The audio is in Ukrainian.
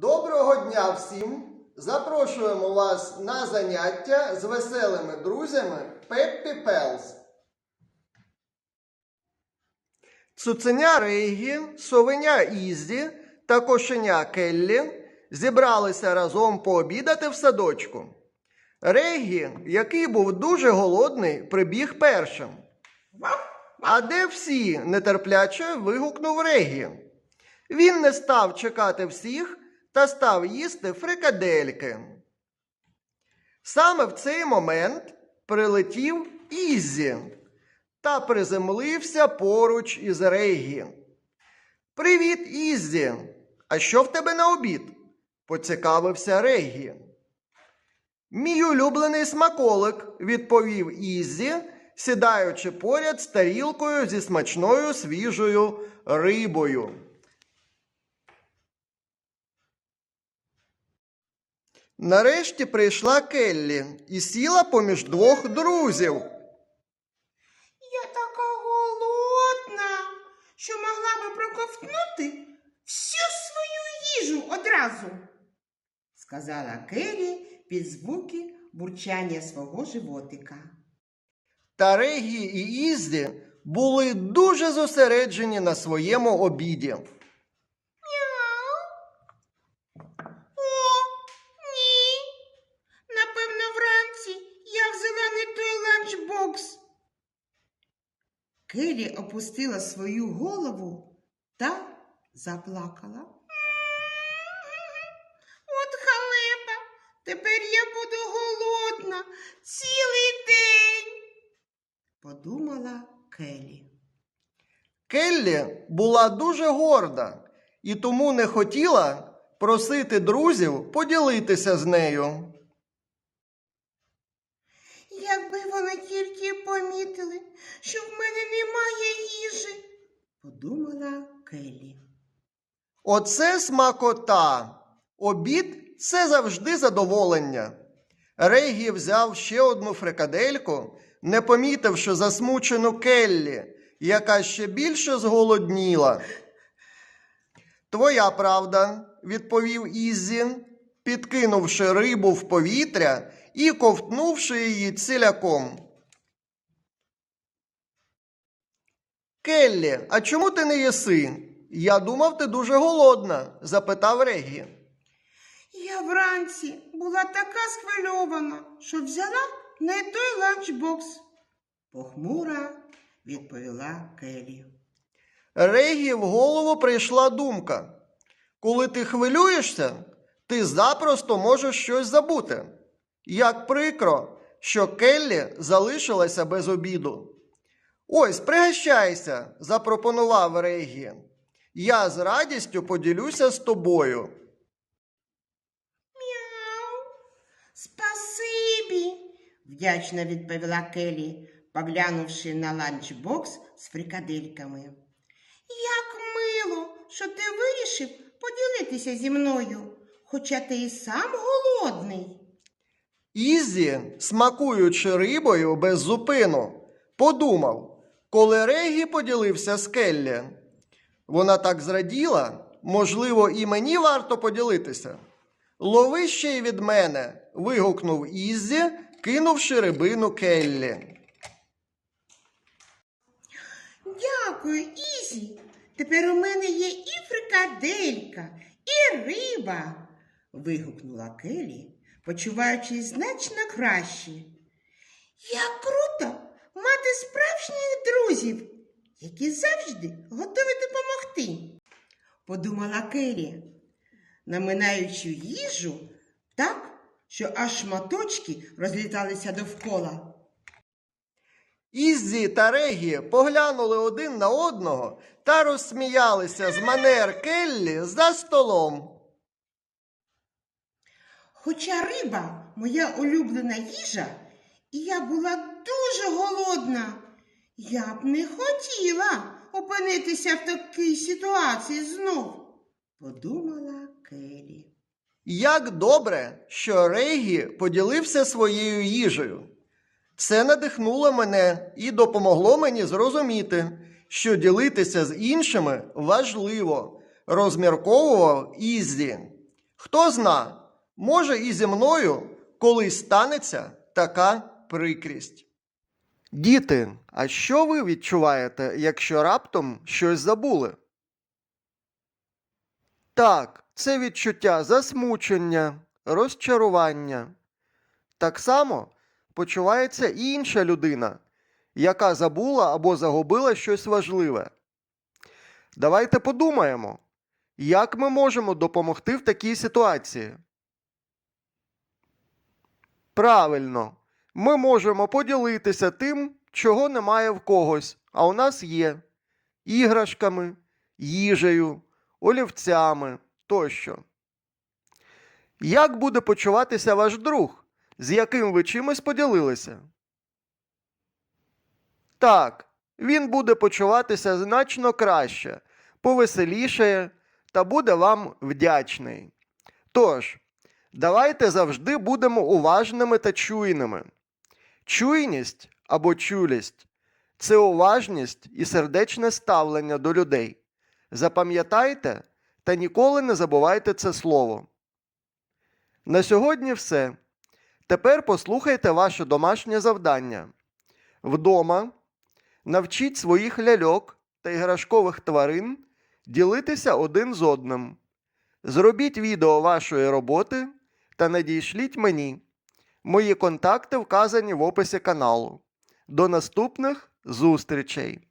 Доброго дня всім! Запрошуємо вас на заняття з веселими друзями Пеппі Пелс. Цуценя Рейгі, совеня Ізі та кошеня Келлі зібралися разом пообідати в садочку. Рейгі, який був дуже голодний, прибіг першим. А де всі? нетерпляче вигукнув Регі. Він не став чекати всіх та став їсти фрикадельки. Саме в цей момент прилетів Ізі та приземлився поруч із Регі. Привіт, Ізі! А що в тебе на обід? поцікавився Регі. Мій улюблений смаколик, відповів Ізі, сідаючи поряд з тарілкою зі смачною свіжою рибою. Нарешті прийшла Келлі і сіла поміж двох друзів. Я така голодна, що могла би проковтнути всю свою їжу одразу, сказала Келі під звуки бурчання свого животика. Та Регі і Ізі були дуже зосереджені на своєму обіді. Мяу. О, ні. Напевно, вранці я взяла не той ланчбокс. Келі опустила свою голову та заплакала. От халепа, тепер я буду голодна цілий день, подумала Келі. Келлі була дуже горда і тому не хотіла просити друзів поділитися з нею. Якби вони тільки помітили, що в мене подумала Келі. Оце смакота. Обід це завжди задоволення. Регі взяв ще одну фрикадельку, не помітивши засмучену Келлі, яка ще більше зголодніла. Твоя правда, відповів Іззі, підкинувши рибу в повітря і ковтнувши її ціляком. Келлі, а чому ти не їси? Я думав, ти дуже голодна, запитав Регі. Я вранці була така схвильована, що взяла не той ланчбокс. Похмура відповіла Келі. Регі в голову прийшла думка. Коли ти хвилюєшся, ти запросто можеш щось забути. Як прикро, що Келлі залишилася без обіду. Ось, пригощайся, запропонував Регі. Я з радістю поділюся з тобою. Мяу. Спасибі, вдячно відповіла Келі, поглянувши на ланчбокс з фрикадельками. Як мило, що ти вирішив поділитися зі мною, хоча ти і сам голодний. Ізі, смакуючи рибою без зупину, подумав, коли Регі поділився з Келлі. Вона так зраділа, можливо, і мені варто поділитися. Лови ще й від мене. вигукнув Ізі, кинувши рибину Келлі. Дякую, Ізі. Тепер у мене є і фрикаделька, і риба. вигукнула Келі, почуваючись значно краще. Як круто мати справжніх друзів, які завжди готові допомогти, подумала Келі, наминаючи їжу так, що аж шматочки розліталися довкола. Іззі та Регі поглянули один на одного та розсміялися з манер Келлі за столом. Хоча риба моя улюблена їжа, і я була дуже голодна, я б не хотіла опинитися в такій ситуації знов, подумала Келі. Як добре, що Регі поділився своєю їжею. Це надихнуло мене і допомогло мені зрозуміти, що ділитися з іншими важливо, розмірковував Іззі. Хто зна, може і зі мною колись станеться така прикрість. Діти, а що ви відчуваєте, якщо раптом щось забули? Так, це відчуття засмучення, розчарування. Так само почувається і інша людина, яка забула або загубила щось важливе. Давайте подумаємо, як ми можемо допомогти в такій ситуації. Правильно, ми можемо поділитися тим, чого немає в когось, а у нас є іграшками, їжею, олівцями тощо. Як буде почуватися ваш друг, з яким ви чимось поділилися? Так, він буде почуватися значно краще, повеселішає та буде вам вдячний. Тож, давайте завжди будемо уважними та чуйними. Чуйність або чулість це уважність і сердечне ставлення до людей. Запам'ятайте та ніколи не забувайте це слово. На сьогодні все. Тепер послухайте ваше домашнє завдання. Вдома навчіть своїх ляльок та іграшкових тварин ділитися один з одним. Зробіть відео вашої роботи та надійшліть мені. Мої контакти вказані в описі каналу. До наступних зустрічей!